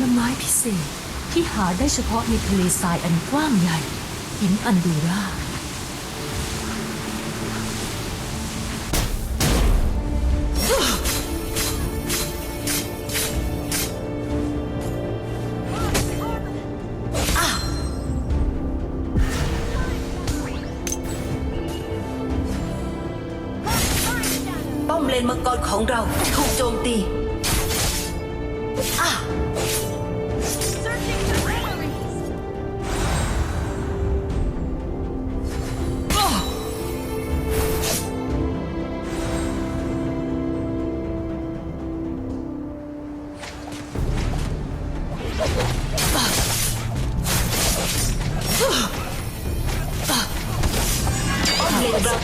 ลไม้พิเศษที่หาได้เฉพาะในทะเลทรายอันกว้างใหญ่ หินอันดูราป้อมเลนมังกรของเราถูกโจมตีอะ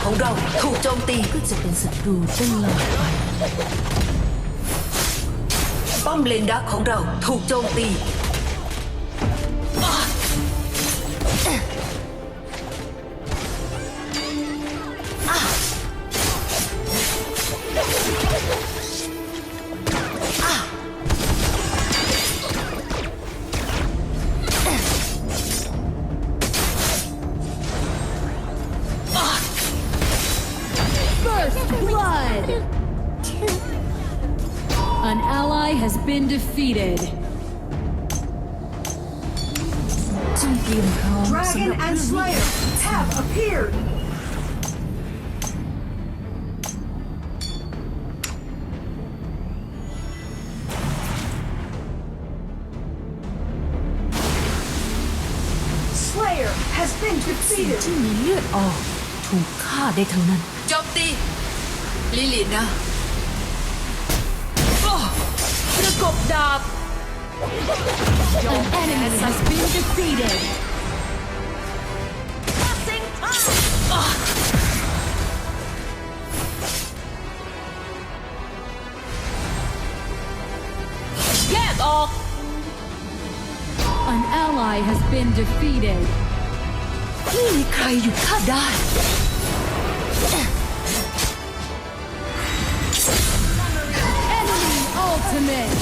ของเราถูกโจมตีก็จะเป็นศัตรูตลอดไปป้อมเลนดักของเราถูกโจมตี defeated. จงเตรียมพร้อมสำห Dragon รับ and เรื่องนี้ Slayer have appeared. Slayer has been สิ่ง defeated. ที่มีเลือดออก ถูกฆ่าได้ทั้งนั้น โจมตี ลิลินะ ประ An enemy has been defeated. แยกออก An ally has been defeated. ไม่มีใครหยุดข้าได้ Enemy ultimate.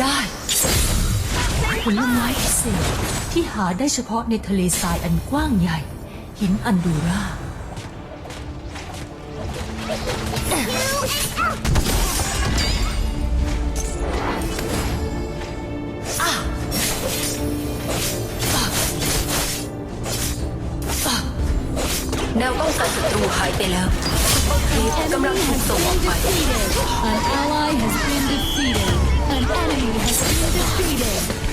ได้ผลไม้พิเศษที่หาได้เฉพาะในทะเลทรายอันกว้างใหญ่ หินอันดูราแนวป้องกันศัตรูหายไปแล้วป้อมคลีปกำลัง Enemy ถูก has ส่งออก been ไป defeated. An ally has been defeated. enemy has been defeated.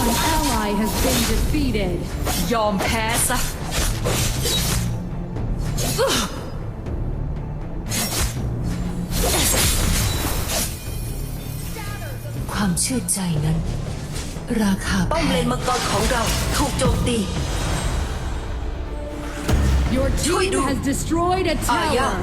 An ally has been defeated. Yom pass. ความเชื่อใจนั้น ราคาป้อมแพเลนงมังกรของเราถูกโจมตี Your Chui team du. has destroyed a Ah, ja. tower.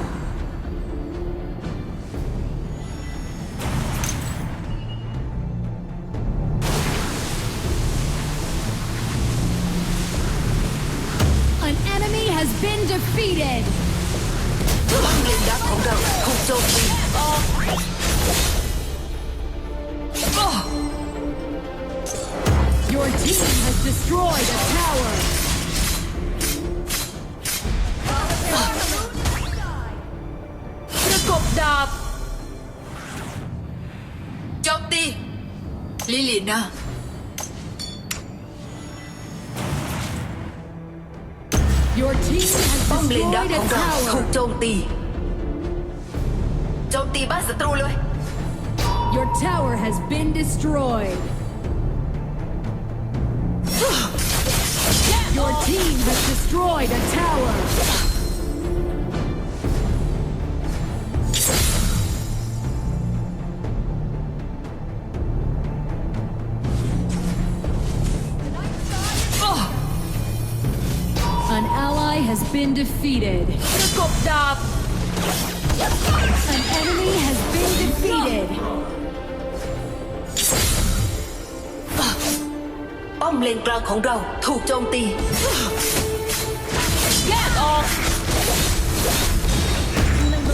An enemy has been defeated. ป้อมเลนดักของเราถูกโจมตี team has destroyed a tower. ประกบดาบ โจมตี ลิลินะ Your team has ป้อมเลนดัก destroyed ข a องเราถูก tower. โจมตี โจมตีบ้านศัตรูเลย Your tower has been destroyed. Your team has destroyed a tower! An ally has been defeated. An enemy has been defeated. ป้อมเลนกลางของเราถูกโจมตี แยกออก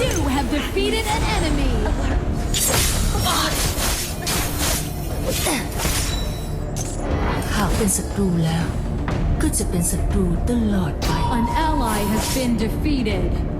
You have defeated an enemy. หากเป็นศัตรูแล้ว ก็จะเป็นศัตรูตลอดไป An ally has been defeated.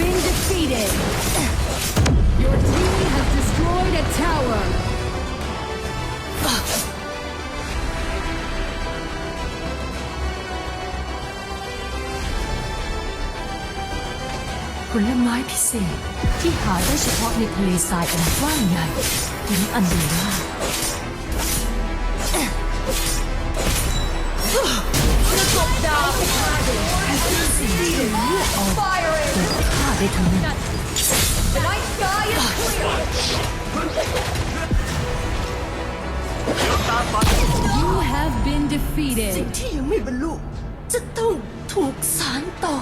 been defeated. Your team has destroyed a tower. ผลไม้พิเศษที่หาได้เฉพาะในทะเลทรายอันกว้างใหญ่หินอันดูร่า ประกบดาบ Fire it. ได้ทั้งนั้นสิ่งที่ยังไม่บรรลุจะต้องถูกสารต่อ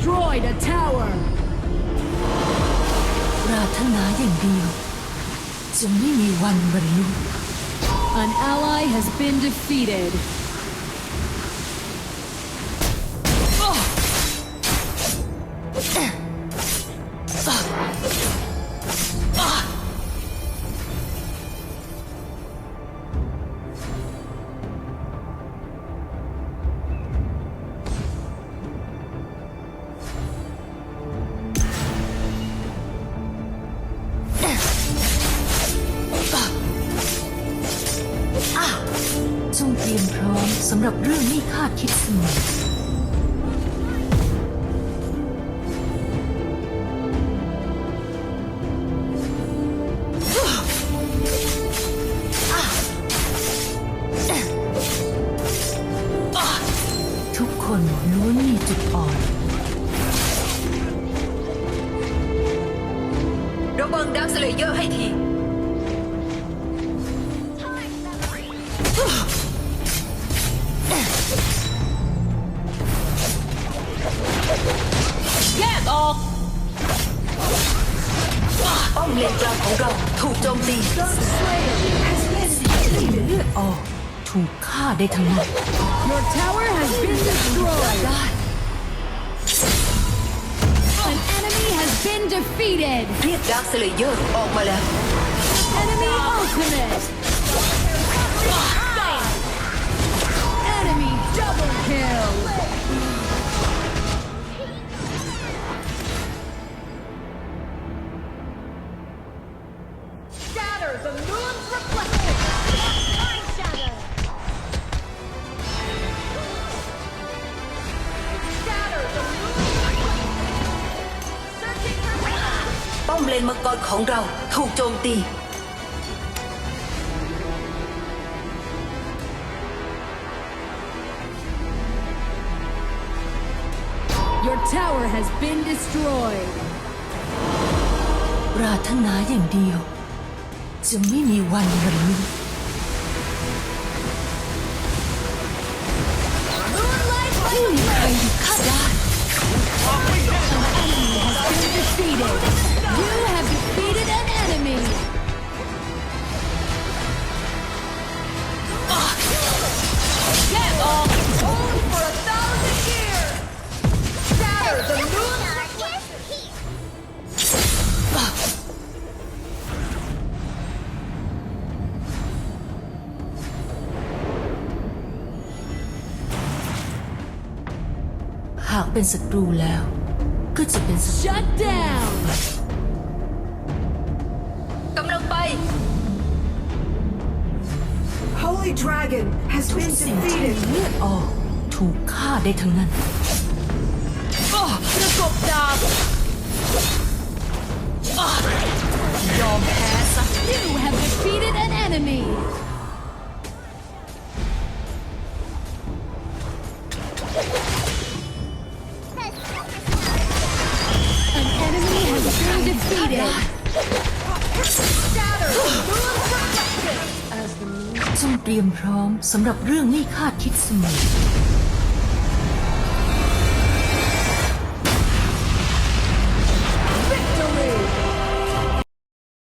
destroyed a tower. ปรารถนาอย่างเดียว จะไม่มีวันบรรลุ An ally has been defeated. 우리 가 깊습니다. ถูกฆ่าได้ทั้งหมด Your tower has been destroyed. ได้ An enemy has been defeated. เรียกดาร์คสเลเยอร์ออกมาแล้ว Enemy ultimate. Enemy double kill. นมังกรของเราถูกโจมตี Your tower has been destroyed. ปรารถนาอย่างเดียว จะไม่มีวันบรรลุ Moonlight ไม่มีใครหยุดข้าได้ has been defeated. You เป็นศัตรูแล้ว ก็จะเป็นศัตรู Shut down. กำลังไป Holy Dragon has been สิ่งที่มี defeated. เลือดออก ถูกฆ่าได้ทั้งนั้น อ้อประกบดาบอ้อยอมแพ้ซะ You have defeated an enemy. จงเตรียมพร้อมสำหรับเรื่องไม่คาดคิดเสมอ